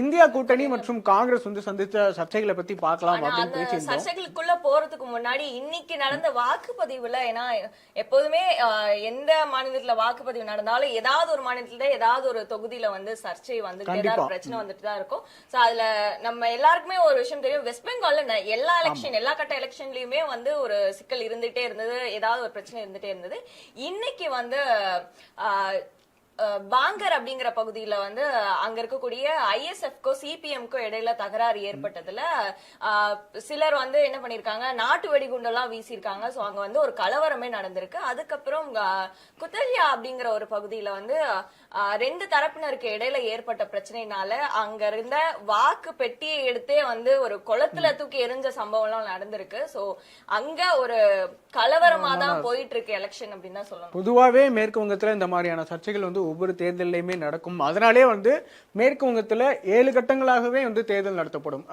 India கூட்டணி மற்றும் காங்கிரஸ் வந்து சந்தித்த சர்ச்சைகளை பத்தி பார்க்கலாம் அப்படின்னு பேசியிருந்தோம். சர்ச்சைகளுக்குள்ள போறதுக்கு முன்னாடி இன்னைக்கு நடந்த வாக்குப்பதிவுல ஏன்னா எப்போதுமே எந்த மாநிலத்துல வாக்குப்பதிவு நடந்தாலும் ஏதாவது ஒரு மாநிலத்துல ஏதாவது ஒரு தொகுதியில வந்து சர்ச்சை வந்துட்டே. இருக்கும், பிரச்சனை வந்துட்டு தான் இருக்கும். சோ அதுல நம்ம எல்லாருக்குமே ஒரு விஷயம் தெரியும். வெஸ்ட் பெங்கால்ல எல்லா எலெக்ஷன் எல்லா கட்ட எலெக்ஷன்லயுமே வந்து ஒரு சிக்கல் இருந்துட்டே இருந்தது ஏதாவது ஒரு பிரச்சனை இருந்துட்டே இருந்தது. இன்னைக்கு வந்து பாங்கர் அப்படிங்கிற பகுதியில வந்து அங்க இருக்கக்கூடிய ஐஎஸ்எஃப்கோ சிபிஎம்கோ இடையில தகராறு ஏற்பட்டதுல சிலர் வந்து என்ன பண்ணிருக்காங்க நாட்டு வெடிகுண்டெல்லாம் வீசியிருக்காங்க. சோ அங்க வந்து ஒரு கலவரமே நடந்திருக்கு. அதுக்கப்புறம் குத்தல்யா அப்படிங்கிற ஒரு பகுதியில வந்து ரெண்டு தரப்பினருக்கு இடையில ஏற்பட்ட பிரச்சனைனால அங்க இருந்த வாக்கு பெட்டியை எடுத்தே வந்து ஒரு குளத்துல தூக்கி எரிஞ்ச சம்பவம் எல்லாம் நடந்திருக்கு. சோ அங்க ஒரு கலவரமா தான் போயிட்டு இருக்கு எலெக்ஷன் அப்படின்னு தான் சொல்லணும். பொதுவாகவே மேற்கு வங்கத்துல இந்த மாதிரியான சர்ச்சைகள் வந்து ஒவ்வொரு தேர்தல்லையுமே நடக்கும். அதனாலே வந்து மேற்கு வங்கத்துல ஏழு கட்டங்களாகவே வந்து தேர்தல் நடத்தப்படும்.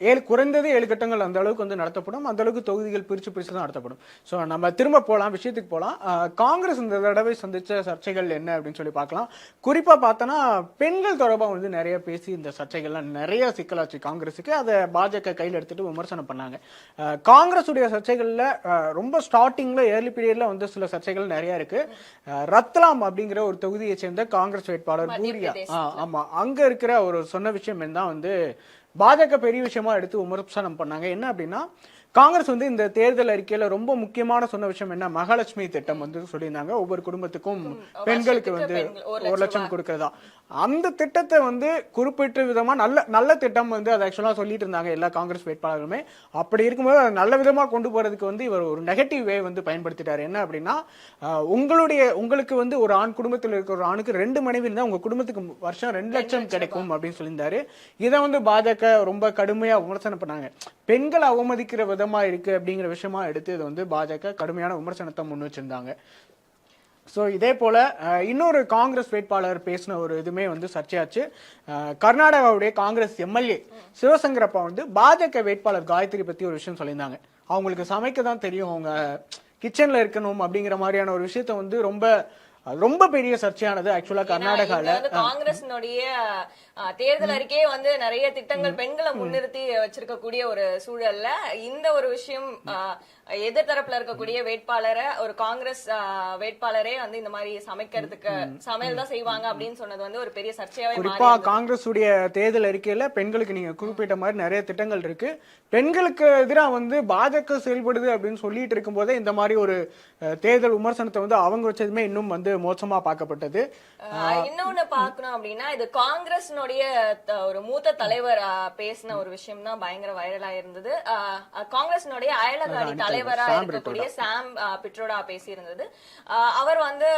ஏழு குறைந்தது ஏழு கட்டங்கள் அந்த அளவுக்கு வந்து நடத்தப்படும். அந்த அளவுக்கு தொகுதிகள் பிரிச்சு பிரிச்சு தான் நடத்தப்படும். ஸோ நம்ம திரும்ப போகலாம் விஷயத்துக்கு போகலாம் காங்கிரஸ் இந்த தடவை சந்திச்ச சர்ச்சைகள் என்ன அப்படின்னு சொல்லி பார்க்கலாம். குறிப்பா பார்த்தோன்னா பெண்கள் தொடர்பாக வந்து நிறைய பேசி இந்த சர்ச்சைகள்லாம் நிறைய சிக்கலாச்சு காங்கிரஸுக்கு அதை பாஜக கையில் எடுத்துட்டு விமர்சனம் பண்ணாங்க. காங்கிரஸுடைய சர்ச்சைகள்ல ரொம்ப ஸ்டார்டிங்ல ஏர்லி பீரியட்ல வந்து சில சர்ச்சைகள் நிறைய இருக்கு. ஆஹ் ரத்லாம் அப்படிங்கிற ஒரு தொகுதியை சேர்ந்த காங்கிரஸ் வேட்பாளர் பூரியா. பிரதேசத்துல. ஆ, ஆமா. அங்க இருக்கிற ஒரு சொன்ன விஷயம் என்ன வந்து பாஜக பெரிய விஷயமா எடுத்து விமர்சனம் பண்ணாங்க. என்ன அப்படின்னா காங்கிரஸ் வந்து இந்த தேர்தல் அறிக்கையில ரொம்ப முக்கியமான சொன்ன விஷயம் என்ன? மகாலட்சுமி திட்டம் வந்து சொல்லியிருந்தாங்க. ஒவ்வொரு குடும்பத்துக்கும் பெண்களுக்கு வந்து ஒரு லட்சம் கொடுக்கறதா? அந்த திட்டத்தை வந்து குறிப்பிட்ட விதமா நல்ல நல்ல திட்டம் வந்து அதை ஆக்சுவலா சொல்லிட்டு இருந்தாங்க எல்லா காங்கிரஸ் வேட்பாளர்களுமே. அப்படி இருக்கும்போது அதை நல்ல விதமா கொண்டு போறதுக்கு வந்து இவர் ஒரு நெகட்டிவ் வே வந்து பயன்படுத்திட்டாரு. என்ன அப்படின்னா உங்களுடைய உங்களுக்கு வந்து ஒரு ஆண் குடும்பத்தில் இருக்கிற ஒரு ஆணுக்கு ரெண்டு மனைவி இருந்தா உங்க குடும்பத்துக்கு வருஷம் ரெண்டு லட்சம் கிடைக்கும் அப்படின்னு சொல்லியிருந்தாரு. இதை வந்து பாஜக ரொம்ப கடுமையா விமர்சனம் பண்ணாங்க. பெண்கள் அவமதிக்கிற விதமா இருக்குது அப்படிங்கிற விஷயமா எடுத்து இதை வந்து பாஜக கடுமையான விமர்சனத்தை முன் வச்சிருந்தாங்க. ஸோ இதே போல் இன்னொரு காங்கிரஸ் வேட்பாளர் பேசின ஒரு இதுமே வந்து சர்ச்சையாச்சு. கர்நாடகாவுடைய காங்கிரஸ் எம்எல்ஏ சிவசங்கரப்பா வந்து பாஜக வேட்பாளர் காயத்ரி பற்றி ஒரு விஷயம் சொல்லியிருந்தாங்க. அவங்களுக்கு சமைக்க தான் தெரியும் அவங்க கிச்சனில் இருக்கணும் அப்படிங்கிற மாதிரியான ஒரு விஷயத்த வந்து ரொம்ப ரொம்ப பெரிய சர்ச்சையானது ஆக்சுவலா காங்கிரசினுடைய அஹ், தேர்தல் அறிக்கையே வந்து நிறைய திட்டங்கள் பெண்களை முன்னிறுத்தி வச்சிருக்கக்கூடிய ஒரு சூழல்ல இந்த ஒரு விஷயம் அஹ், எதிர் தரப்புல இருக்கக்கூடிய வேட்பாளரை ஒரு காங்கிரஸ் வேட்பாளரே வந்து இந்த மாதிரி சமைக்கிறதுக்கு சமையல் தான் செய்வாங்க அப்படின்னு சொன்னது வந்து ஒரு பெரிய சர்ச்சையாவே குறிப்பா காங்கிரஸ் உடைய தேர்தல் அறிக்கையில பெண்களுக்கு நீங்க குறிப்பிட்ட மாதிரி நிறைய திட்டங்கள் இருக்கு. பெண்களுக்கு எதிராக வந்து பாஜக செயல்படுது அப்படின்னு சொல்லிட்டு இருக்கும்போதே இந்த மாதிரி ஒரு தேர்தல் விமர்சனத்தை வந்து அவங்க வச்சதுமே இன்னும் வந்து மோசமா பார்க்கப்பட்டது. இன்னொன்னு பார்க்கணும் அப்படின்னா இது காங்கிரஸ்னுடைய ஒரு மூத்த தலைவர் பேசின ஒரு விஷயம் தான் பயங்கர வைரலா இருந்தது காங்கிரஸ்னுடைய அயலகாணி தலைவரா சாம் இருக்கக்கூடிய சாம் பிட்ரோடா பேசியிருந்தது. அவர் வந்து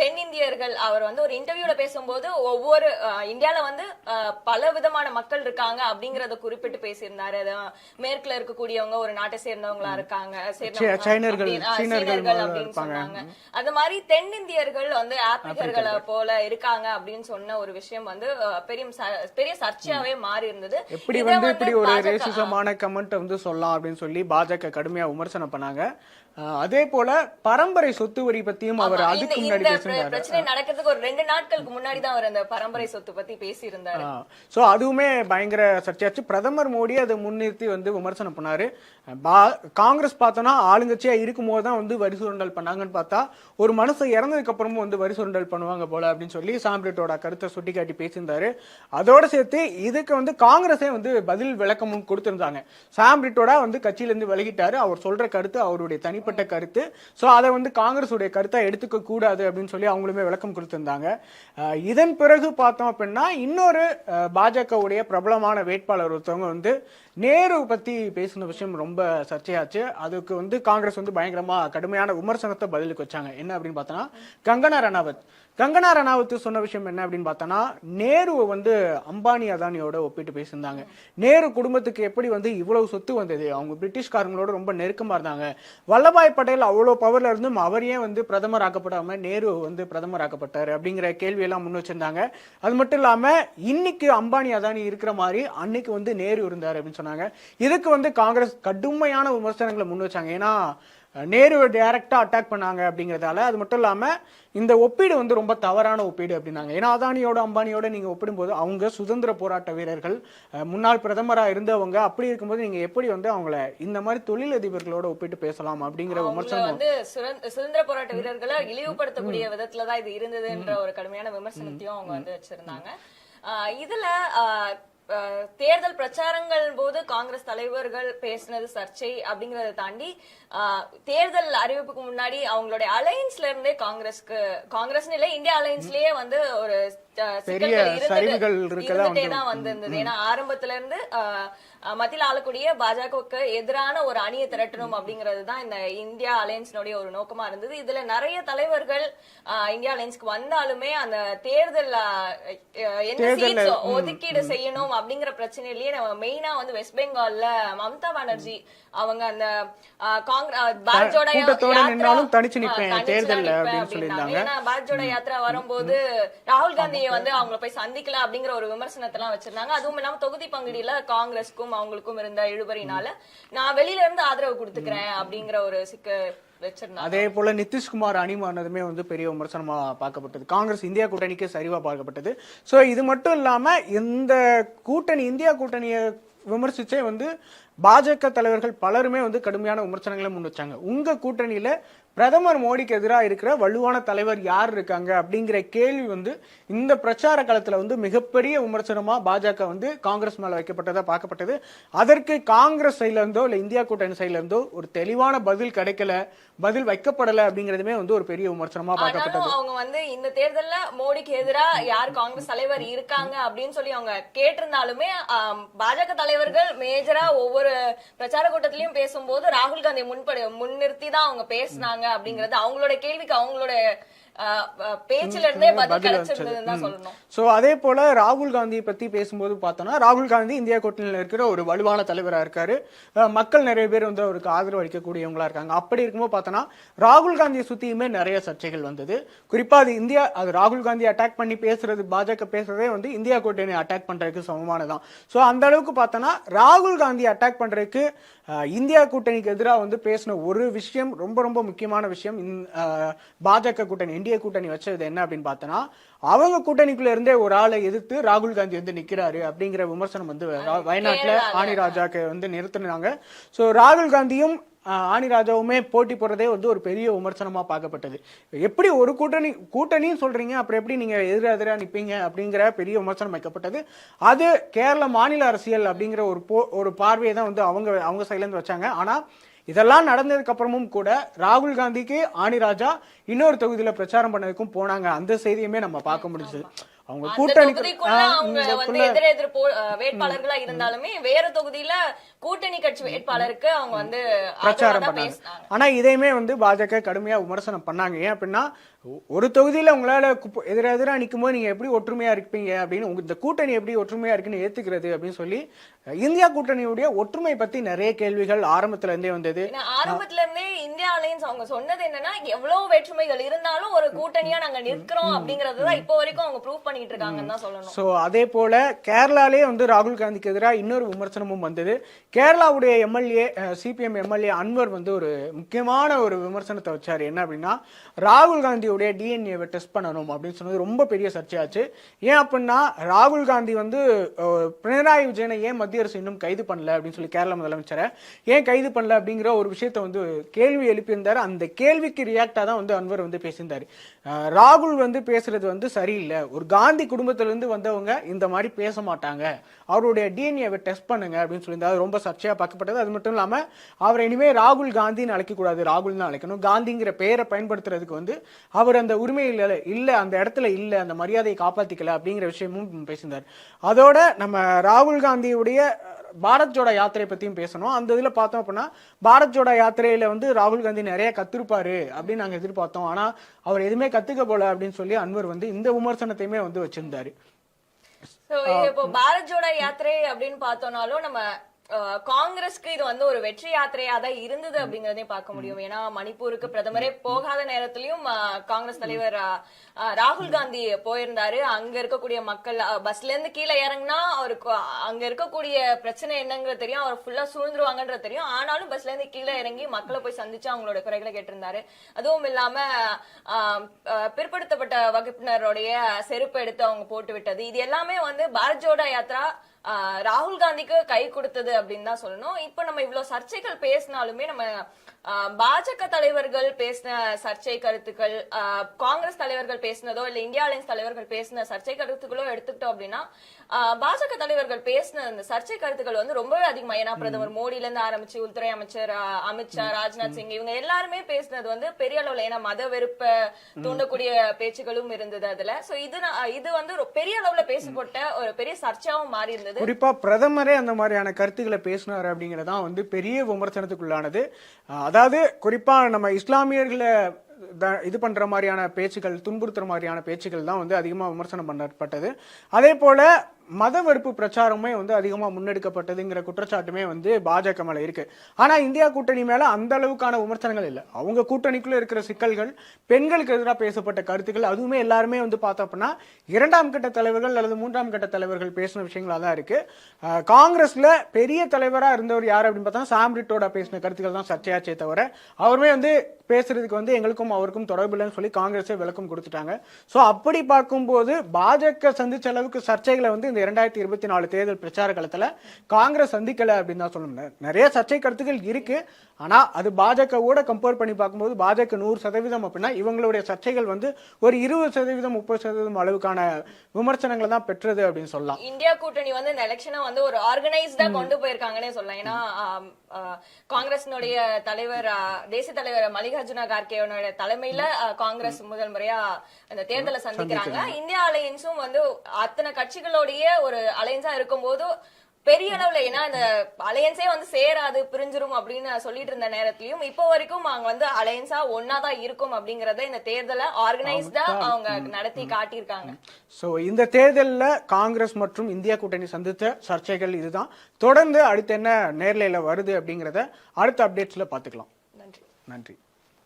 தென்னிந்தியர்கள் அவர் வந்து ஒரு இன்டர்வியூல பேசும்போது ஒவ்வொரு இந்தியால வந்து பல விதமான மக்கள் இருக்காங்க அப்படிங்கறத குறிப்பிட்டு பேசியிருந்தாரு. மேற்குல இருக்கக்கூடியவங்க ஒரு நாட்டை சேர்ந்தவங்களா இருக்காங்க சைனர்கள், அப்படின்னு-. சொன்னாங்க. அது மாதிரி தென்னிந்தியர்கள் வந்து ஆப்பிரிக்கர்களை போல இருக்காங்க அப்படின்னு சொன்ன ஒரு விஷயம் வந்து பெரிய பெரிய சர்ச்சையாவே மாறி இருந்தது எப்படி வந்து இப்படி ஒரு ரேசிசமான கமெண்ட் வந்து சொல்லலாம் அப்படின்னு சொல்லி பாஜக கடுமையாக விமர்சனம் பண்ணாங்க. அதே போல பரம்பரை சொத்து வரி பத்தியும் அவர் அதுக்கு முன்னாடி பிரச்சனை நடக்கிறதுக்கு ஒரு ரெண்டு நாட்களுக்கு முன்னாடி தான் அவர் அந்த பரம்பரை சொத்து பத்தி பேசியிருந்தாரு. ஸோ அதுவுமே பயங்கர சர்ச்சையாச்சு. பிரதமர் மோடி அதை முன்னிறுத்தி வந்து விமர்சனம் பண்ணாரு. காங்கிரஸ் பார்த்தோன்னா ஆளுங்கட்சியா இருக்கும்போது தான் வந்து வரி சுரண்டல் பண்ணாங்கன்னு பார்த்தா ஒரு மனுஷன் இறந்ததுக்கு அப்புறமும் வந்து வரி சுரண்டல் பண்ணுவாங்க போல அப்படின்னு சொல்லி சாம்பிளேட்டோட கருத்தை சுட்டிக்காட்டி பேசியிருந்தாரு. அதோட சேர்த்து இதுக்கு வந்து காங்கிரஸே வந்து பதில் விளக்கமும் கொடுத்திருந்தாங்க. சாம்பிளேட்டோட வந்து கட்சியில இருந்து விலகிட்டாரு. அவர் சொல்ற கருத்து அவருடைய தனிப்பட்ட கருத்து. ஸோ அதை வந்து காங்கிரஸுடைய கருத்தை எடுத்துக்க கூடாது அப்படின்னு சொல்லி அவங்களுமே விளக்கம் கொடுத்துருந்தாங்க. இதன் பிறகு பார்த்தோம் அப்படின்னா இன்னொரு பாஜகவுடைய பிரபலமான வேட்பாளர் ஒருத்தவங்க வந்து நேரு பத்தி பேசின விஷயம் ரொம்ப சர்ச்சையாச்சு. அதுக்கு வந்து காங்கிரஸ் வந்து பயங்கரமா கடுமையான விமர்சனத்தை பதிலுக்கு வச்சாங்க. என்ன அப்படின்னு பார்த்தோன்னா கங்கனா ரணாவத். கங்கனா ரனாவத்து சொன்ன விஷயம் என்ன அப்படின்னு பார்த்தோன்னா நேருவை வந்து அம்பானி அதானியோட ஒப்பிட்டு பேசியிருந்தாங்க. நேரு குடும்பத்துக்கு எப்படி வந்து இவ்வளவு சொத்து வந்தது? அவங்க பிரிட்டிஷ்காரங்களோட ரொம்ப நெருக்கமாக இருந்தாங்க. வல்லபாய் பட்டேல் அவ்வளோ பவர்ல இருந்தும் அவர் ஏன் வந்து பிரதமர் ஆக்கப்படாம நேரு வந்து பிரதமர் ஆக்கப்பட்டார் அப்படிங்கிற கேள்வியெல்லாம் முன் வச்சிருந்தாங்க. அது மட்டும் இல்லாம இன்னைக்கு அம்பானி அதானி இருக்கிற மாதிரி அன்னைக்கு வந்து நேரு இருந்தார் அப்படின்னு சொன்னாங்க. இதுக்கு வந்து காங்கிரஸ் கடுமையான விமர்சனங்களை முன் வச்சாங்க. ஏன்னா அஹ், நேரு டைரக்டா அட்டாக் பண்ணாங்க அப்படிங்கறதால அது மட்டும் இல்லாம இந்த ஒப்பீடு வந்து ரொம்ப தவறான ஒப்பீடு அப்படின்னாங்க. ஏன்னா அதானியோட அம்பானியோட நீங்க ஒப்பிடும்போது அவங்க சுதந்திர போராட்ட வீரர்கள் முன்னாள் பிரதமரா இருந்தவங்க அப்படி இருக்கும்போது நீங்க எப்படி வந்து அவங்கள இந்த மாதிரி தொழிலதிபர்களோட ஒப்பிட்டு பேசலாம் அப்படிங்கிற விமர்சனம்? வந்து சுதந்திர- போராட்ட வீரர்களை இழிவுபடுத்தக்கூடிய விதத்துலதான் இது இருந்ததுன்ற ஒரு கடுமையான விமர்சனத்தையும் அவங்க வந்து வச்சிருந்தாங்க. இதுல தேர்தல் பிரச்சாரங்கள் போது காங்கிரஸ் தலைவர்கள் பேசினது சர்ச்சை அப்படிங்கறத தாண்டி ஆஹ் தேர்தல் அறிவிப்புக்கு முன்னாடி அவங்களுடைய அலையன்ஸ்ல இருந்தே காங்கிரஸ்க்கு காங்கிரஸ் இல்ல இந்தியா அலையன்ஸ்லயே வந்து ஒரு பெரிய சரிவுகள் இருந்துட்டே தான் வந்திருந்தது. ஏன்னா ஆரம்பத்துல இருந்து மத்தியில ஆளக்கூடிய பாஜகவுக்கு எதிரான ஒரு அணியை திரட்டணும் அப்படிங்கிறது தான் இந்த இந்தியா அலையன்ஸ்னுடைய ஒரு நோக்கமா இருந்தது. இதுல நிறைய தலைவர்கள் இந்தியா அலையன்ஸ்க்கு வந்தாலுமே அந்த தேர்தல் ஒதுக்கீடு செய்யணும் அப்படிங்கிற பிரச்சனையிலேயே நம்ம மெயினா வந்து வெஸ்ட் பெங்கால்ல மம்தா பானர்ஜி அவங்க அந்த ஆஹ், காங்கிர- ஆஹ், பாரத் ஜோடோ யாத்ரா வரும்போது ராகுல் காந்தியை வந்து அவங்கள போய் சந்திக்கல அப்படிங்கிற ஒரு விமர்சனத்தை எல்லாம் வச்சிருந்தாங்க. அதுவும் இல்லாம தொகுதி பங்குடியில காங்கிரஸ்க்கும் அவங்களுக்கும் இருந்த இழுபறினால நான் வெளியில இருந்து ஆதரவு கொடுத்துக்கிறேன் அப்படிங்கிற ஒரு சிக்க அதே போல நிதிஷ்குமார் அணிமானதுமே வந்து பெரிய விமர்சனமா பார்க்கப்பட்டது. காங்கிரஸ் இந்தியா கூட்டணிக்கு சரிவா பார்க்கப்பட்டது. சோ இது மட்டும் இல்லாம இந்த கூட்டணி இந்தியா கூட்டணியை விமர்சிச்சே வந்து பாஜக தலைவர்கள் பலருமே வந்து கடுமையான விமர்சனங்களை முன் வச்சாங்க. உங்க கூட்டணியில பிரதமர் மோடிக்கு எதிராக இருக்கிற வலுவான தலைவர் யார் இருக்காங்க அப்படிங்கிற கேள்வி வந்து இந்த பிரச்சார காலத்துல வந்து மிகப்பெரிய விமர்சனமா பாஜக வந்து காங்கிரஸ் மேல வைக்கப்பட்டதா பார்க்கப்பட்டது. அதற்கு காங்கிரஸ் சைட்ல இருந்தோ இல்ல இந்தியா கூட்டணி சைட்ல இருந்தோ ஒரு தெளிவான பதில் கிடைக்கல பதில் வைக்கப்படல அப்படிங்கிறதுமே வந்து ஒரு பெரிய விமர்சனமா பார்க்கப்பட்டது. அவங்க வந்து இந்த தேர்தல்ல மோடிக்கு எதிரா யார் காங்கிரஸ் தலைவர் இருக்காங்க அப்படின்னு சொல்லி அவங்க கேட்டிருந்தாலுமே பாஜக தலைவர்கள் மேஜரா ஒவ்வொரு பிரச்சார கூட்டத்திலயும் பேசும்போது ராகுல் காந்தி முன்படி முன்னிறுத்தி தான் அவங்க பேசினாங்க அப்படிங்கறது அவங்களோட கேள்விக்கு அவங்களோட சோ அதே போல ராகுல் காந்தியை பத்தி பேசும்போது பார்த்தோம்னா ராகுல் காந்தி இந்தியா கூட்டணியில் இருக்கிற ஒரு வலுவான தலைவரா இருக்காரு. மக்கள் நிறைய பேர் வந்து அவருக்கு ஆதரவு அளிக்கக்கூடியவங்களா இருக்காங்க. அப்படி இருக்கும்போது பார்த்தோம்னா ராகுல் காந்தியை சுத்தியுமே நிறைய சர்ச்சைகள் வந்தது. குறிப்பா அது இந்தியா அது ராகுல் காந்தி அட்டாக் பண்ணி பேசுறது பாஜக பேசுறதே வந்து இந்தியா கூட்டணி அட்டாக் பண்றதுக்கு சமமானதான். சோ அந்த அளவுக்கு பார்த்தோம்னா ராகுல் காந்தி அட்டாக் பண்றதுக்கு இந்தியா கூட்டணிக்கு எதிராக வந்து பேசின ஒரு விஷயம் ரொம்ப ரொம்ப முக்கியமான விஷயம் பாஜக கூட்டணி. இந்திய கூட்டணி வச்சது என்ன அப்படின்னு பார்த்தோன்னா அவங்க கூட்டணிக்குள்ள இருந்தே ஒரு ஆளை எதிர்த்து ராகுல் காந்தி வந்து நிக்கிறாரு அப்படிங்கிற விமர்சனம் வந்து வயநாட்டுல. ஆனி ராஜாக்கு வந்து நிறுத்தினாங்க. சோ ராகுல் காந்தியும் ஆனி ராஜாவுமே போட்டி போடுறதே வந்து ஒரு பெரிய விமர்சனமா பார்க்கப்பட்டது. எப்படி ஒரு கூட்டணி கூட்டணின்னு சொல்றீங்க அப்புறம் எப்படி நீங்க எதிர எதிராக நிப்பீங்க அப்படிங்கிற பெரிய விமர்சனம் வைக்கப்பட்டது. அது கேரள மாநில அரசியல் அப்படிங்கிற ஒரு போ ஒரு பார்வையை தான் வந்து அவங்க அவங்க சைட்ல இருந்து வச்சாங்க. ஆனா இதெல்லாம் நடந்ததுக்கு அப்புறமும் கூட ராகுல் காந்திக்கு ஆனி ராஜா இன்னொரு தொகுதியில பிரச்சாரம் பண்ணதுக்கும் போனாங்க. அந்த செய்தியுமே நம்ம பார்க்க முடிஞ்சது. அவங்க வந்து எதிர் எதிர் அஹ் வேட்பாளர்களா இருந்தாலுமே வேற தொகுதியில கூட்டணி கட்சி வேட்பாளருக்கு அவங்க வந்து பிரச்சாரம் பண்ணாங்க. ஆனா இதையுமே வந்து பாஜக கடுமையா விமர்சனம் பண்ணாங்க. ஏன் அப்படின்னா ஒரு தொகுதியில உங்களால குப்ப- எதிர எதிரா நிக்கும் போது நீங்க எப்படி ஒற்றுமையா இருப்பீங்க அப்படின்னு உங்க இந்த கூட்டணி எப்படி ஒற்றுமையா இருக்குன்னு ஏத்துக்கிறது அப்படின்னு சொல்லி இந்தியா கூட்டணியுடைய ஒற்றுமை பத்தி நிறைய கேள்விகள் ஆரம்பத்துல இருந்தே வந்தது. ஆரம்பத்துல இருந்தே இந்தியா அலையன்ஸ் அவங்க சொன்னது என்னன்னா எவ்வளவு வேற்றுமைகள் இருந்தாலும் ஒரு கூட்டணியா நாங்க நிற்கிறோம் அப்படிங்கறதுதான் இப்போ வரைக்கும் அவங்க ப்ரூவ் பண்ணிட்டு இருக்காங்கன்னு தான் சொல்லணும். சோ அதே போல கேரளாலே வந்து ராகுல் காந்திக்கு எதிராக இன்னொரு விமர்சனமும் வந்தது. கேரளாவுடைய எம்எல்ஏ சிபிஎம் எம்எல்ஏ அன்வர் வந்து ஒரு முக்கியமான ஒரு விமர்சனத்தை வச்சாரு. என்ன அப்படின்னா ராகுல் காந்தியுடைய டிஎன்ஏவை டெஸ்ட் பண்ணணும் அப்படின்னு சொன்னது ரொம்ப பெரிய சர்ச்சையாச்சு. ஏன் அப்படின்னா ராகுல் காந்தி வந்து பினராயி விஜயனை ஏன் மத்திய அரசு இன்னும் கைது பண்ணல அப்படின்னு சொல்லி கேரள முதலமைச்சரை ஏன் கைது பண்ணல அப்படிங்கிற ஒரு விஷயத்தை வந்து கேள்வி எழுப்பியிருந்தாரு. அந்த கேள்விக்கு ரியாக்டா தான் வந்து அன்வர் வந்து பேசியிருந்தாரு. ராகுல் வந்து பேசுறது வந்து சரியில்லை. ஒரு காந்தி குடும்பத்திலேருந்து வந்தவங்க இந்த மாதிரி பேச மாட்டாங்க. அவருடைய டிஎன்ஏவை டெஸ்ட் பண்ணுங்க அப்படின்னு சொல்லியிருந்தாரு. ரொம்ப சர்ச்சையாக பார்க்கப்பட்டது. அது மட்டும் இல்லாமல் அவரை இனிமே ராகுல் காந்தின்னு அழைக்கக்கூடாது. ராகுல் தான் அழைக்கணும். காந்திங்கிற பெயரை பயன்படுத்துறதுக்கு வந்து அவர் அந்த உரிமையில் இல்லை அந்த இடத்துல இல்லை அந்த மரியாதையை காப்பாற்றிக்கல அப்படிங்கிற விஷயமும் பேசியிருந்தார். அதோட நம்ம ராகுல் காந்தியுடைய பாரத் ஜோடா யாத்திரை பத்தியும் பேசணும். அந்த இதுல பார்த்தோம் அப்படின்னா பாரத் ஜோடா யாத்திரையில வந்து ராகுல் காந்தி நிறைய கத்திருப்பாரு அப்படின்னு நாங்க எதிர்பார்த்தோம். ஆனா அவர் எதுவுமே கத்துக்க போல அப்படின்னு சொல்லி அன்வர் வந்து இந்த விமர்சனத்தையுமே வந்து வச்சிருந்தாரு. இப்போ பாரத் ஜோடா யாத்திரை அப்படின்னு பார்த்தோம்னாலும் நம்ம காங்கிரஸ்க்கு இது வந்து ஒரு வெற்றி யாத்திரையா தான் இருந்தது அப்படிங்கறதையும் பார்க்க முடியும். ஏன்னா மணிப்பூருக்கு பிரதமரே போகாத நேரத்திலயும் காங்கிரஸ் தலைவர் ராகுல் காந்தி போயிருந்தாரு. அங்க இருக்கக்கூடிய மக்கள் பஸ்ல இருந்து கீழே இறங்குனா அவருக்கு அங்க இருக்கக்கூடிய பிரச்சனை என்னங்கிறது தெரியும். அவர் ஃபுல்லா சூழ்ந்துருவாங்கன்றது தெரியும். ஆனாலும் பஸ்ல இருந்து கீழே இறங்கி மக்களை போய் சந்திச்சு அவங்களோட குறைகளை கேட்டிருந்தாரு. அதுவும் இல்லாம பிற்படுத்தப்பட்ட வகுப்பினருடைய செருப்பு எடுத்து அவங்க போட்டு விட்டது இது எல்லாமே வந்து பாரத் ஜோடோ யாத்ரா ராகுல் காந்திக்கு கை கொடுத்தது அப்படின்னு தான் சொல்லணும். இப்ப நம்ம இவ்வளவு சர்ச்சைகள் பேசினாலுமே நம்ம பாஜக தலைவர்கள் பேசின சர்ச்சை கருத்துக்கள் காங்கிரஸ் தலைவர்கள் பேசினதோ இல்ல இந்தியா அலைன்ஸ் தலைவர்கள் பேசின சர்ச்சை கருத்துக்களோ எடுத்துக்கிட்டோம் அப்படின்னா பாஜக தலைவர்கள் பேசின அந்த சர்ச்சை கருத்துக்கள் வந்து ரொம்பவே அதிகமா. ஏன்னா பிரதமர் மோடியில இருந்து ஆரம்பிச்சு உள்துறை அமைச்சர் அமித்ஷா ராஜ்நாத் சிங் இவங்க எல்லாருமே பேசினது வந்து பெரிய அளவுல ஏன்னா மத வெறுப்ப தூண்டக்கூடிய பேச்சுகளும் இருந்தது அதுல. சோ இது இது வந்து பெரிய அளவுல பேசப்பட்ட ஒரு பெரிய சர்ச்சையாவும் மாறி இருந்தது. குறிப்பா பிரதமரே அந்த மாதிரியான கருத்துக்களை பேசினார் அப்படிங்கறதான் வந்து பெரிய விமர்சனத்துக்குள்ளானது. அதாவது குறிப்பாக நம்ம இஸ்லாமியர்களை த- இது பண்ணுற மாதிரியான பேச்சுகள் துன்புறுத்துற மாதிரியான பேச்சுக்கள் தான் வந்து அதிகமாக விமர்சனம் பண்ணப்பட்டது. அதே போல மத வெறுப்பு பிரச்சாரமே வந்து அதிகமாக முன்னெடுக்கப்பட்டதுங்கிற குற்றச்சாட்டுமே வந்து பாஜக மேலே இருக்குது ஆனால் இந்தியா கூட்டணி மேலே அந்த அளவுக்கான விமர்சனங்கள் இல்லை. அவங்க கூட்டணிக்குள்ளே இருக்கிற சிக்கல்கள் பெண்களுக்கு எதிராக பேசப்பட்ட கருத்துக்கள் அதுவுமே எல்லாருமே வந்து பார்த்தோம்னா இரண்டாம் கட்ட தலைவர்கள் அல்லது மூன்றாம் கட்ட தலைவர்கள் பேசின விஷயங்களாக தான் இருக்குது காங்கிரஸில் பெரிய தலைவராக இருந்தவர் யார் அப்படின்னு பார்த்தா சாம் ரிட்டோட பேசின கருத்துக்கள் தான் சர்ச்சையாச்சே தவிர அவருமே வந்து பேசுறதுக்கு வந்து எங்களுக்கும் அவருக்கும் தொடர்பு இல்லைன்னு சொல்லி காங்கிரஸே விளக்கம் கொடுத்துட்டாங்க. ஸோ அப்படி பார்க்கும்போது பாஜக சந்திச்ச அளவுக்கு சர்ச்சைகளை வந்து இந்த இரண்டாயிரத்தி இருபத்தி நாலு தேர்தல் பிரச்சார காலத்துல காங்கிரஸ் சந்திக்கல அப்படின்னு தான் சொல்லணும். நிறைய சர்ச்சை கருத்துக்கள் இருக்கு. ஆனா அது பாஜகவோட கம்பேர் பண்ணி பார்க்கும்போது பாஜக நூறு சதவீதம் அப்படின்னா இவங்களுடைய சர்ச்சைகள் வந்து ஒரு இருபது சதவீதம் முப்பது சதவீதம் அளவுக்கான விமர்சனங்களை தான் பெற்றது அப்படின்னு சொல்லலாம். இந்தியா கூட்டணி வந்து இந்த எலெக்ஷனை வந்து ஒரு ஆர்கனைஸ்டா கொண்டு போயிருக்காங்கன்னே சொல்லலாம். ஏன்னா காங்கிரஸினுடைய தலைவர் தேசிய தலைவர் மல்லிகார்ஜுன கார்கேவனுடைய தலைமையில காங்கிரஸ் முதல் முறையா அந்த தேர்தலை சந்திக்கிறாங்க. இந்தியா அலையன்ஸும் வந்து அத்தனை கட்சிகளோடைய ஒரு அலையன்ஸா இருக்கும்போது பெரிய அளவுல ஏன்னா இந்த அலையன்ஸே வந்து சேராது பிரிஞ்சிரும் அப்படின்னு சொல்லிட்டு இருந்த நேரத்திலயும் இப்போ வரைக்கும் அவங்க வந்து அலையன்ஸா ஒன்னாதான் இருக்கும் அப்படிங்கறத இந்த தேர்தலை ஆர்கனைஸ்டா அவங்க நடத்தி காட்டியிருக்காங்க. ஸோ இந்த தேர்தலில் காங்கிரஸ் மற்றும் இந்தியா கூட்டணி சந்தித்த சர்ச்சைகள் இதுதான். தொடர்ந்து அடுத்து என்ன நேர்லையில் வருது அப்படிங்கிறத அடுத்த அப்டேட்ஸில் பார்த்துக்கலாம். நன்றி. நன்றி.